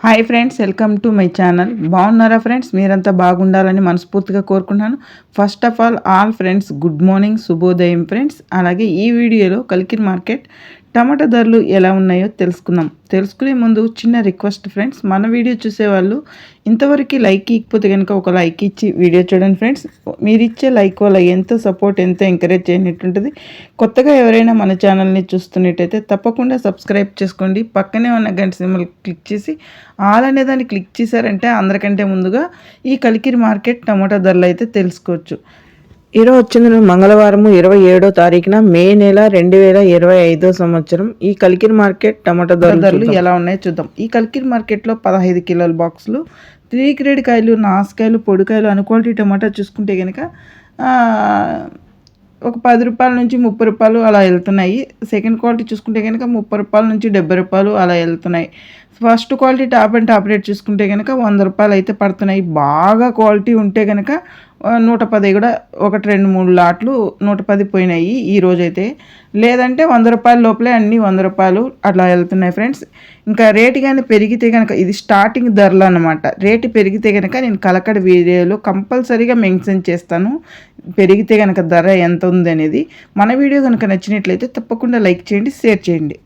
Hi friends welcome to my channel బాగున్నారా friends మీరంతా బాగుండాలని మనస్ఫూర్తిగా కోరుకుంటున్నాను. First of all all friends good morning శుభోదయం ఫ్రెండ్స్ అలాగే ఈ వీడియోలో కలికిర్ మార్కెట్ టమాటా ధరలు ఎలా ఉన్నాయో తెలుసుకుందాం. తెలుసుకునే ముందు చిన్న రిక్వెస్ట్ ఫ్రెండ్స్ మన వీడియో చూసేవాళ్ళు ఇంతవరకు లైక్ ఇకపోతే కనుక ఒక లైక్ ఇచ్చి వీడియో చూడండి ఫ్రెండ్స్. మీరు ఇచ్చే లైక్ వల్ల ఎంతో సపోర్ట్ ఎంతో ఎంకరేజ్ చేయనట్టుంటుంది కొత్తగా ఎవరైనా మన ఛానల్ని చూస్తున్నట్టయితే తప్పకుండా సబ్స్క్రైబ్ చేసుకోండి. పక్కనే ఉన్న గంట సింబల్ క్లిక్ చేసి ఆల్ అనే దాన్ని క్లిక్ చేశారంటే అందరికంటే ముందుగా ఈ కలికిరి మార్కెట్ టమాటా ధరలు అయితే తెలుసుకోవచ్చు. ఈరోజు వచ్చిన మంగళవారం ఇరవై ఏడో తారీఖున మే నెల రెండు వేల ఇరవై ఐదో సంవత్సరం. ఈ కలికిరి మార్కెట్ టమాటా ధరలు ఎలా ఉన్నాయో చూద్దాం. ఈ కలికిరి మార్కెట్లో పదహైదు కిలోల బాక్సులు త్రీ గ్రేడ్ కాయలు నాసుకాయలు పొడికాయలు అను క్వాలిటీ టమాటా చూసుకుంటే కనుక ఒక పది రూపాయల నుంచి ముప్పై రూపాయలు అలా వెళ్తున్నాయి. సెకండ్ క్వాలిటీ చూసుకుంటే కనుక ముప్పై రూపాయల నుంచి డెబ్బై రూపాయలు అలా వెళ్తున్నాయి. First quality top and top rate చూసుకుంటే కనుక వంద రూపాయలు అయితే పడుతున్నాయి. బాగా క్వాలిటీ ఉంటే కనుక నూట పది కూడా ఒకటి రెండు మూడు లాట్లు నూట పది పోయినాయి ఈ రోజైతే. లేదంటే వంద రూపాయల లోపలే అన్నీ వంద రూపాయలు అట్లా వెళ్తున్నాయి ఫ్రెండ్స్. ఇంకా రేటు కానీ పెరిగితే కనుక ఇది స్టార్టింగ్ ధరలు అనమాట రేటు పెరిగితే కనుక నేను కలకడ వీడియోలో కంపల్సరీగా మెన్షన్ చేస్తాను. పెరిగితే కనుక ధర ఎంత ఉంది అనేది. మన వీడియో కనుక నచ్చినట్లయితే తప్పకుండా లైక్ చేయండి షేర్ చేయండి.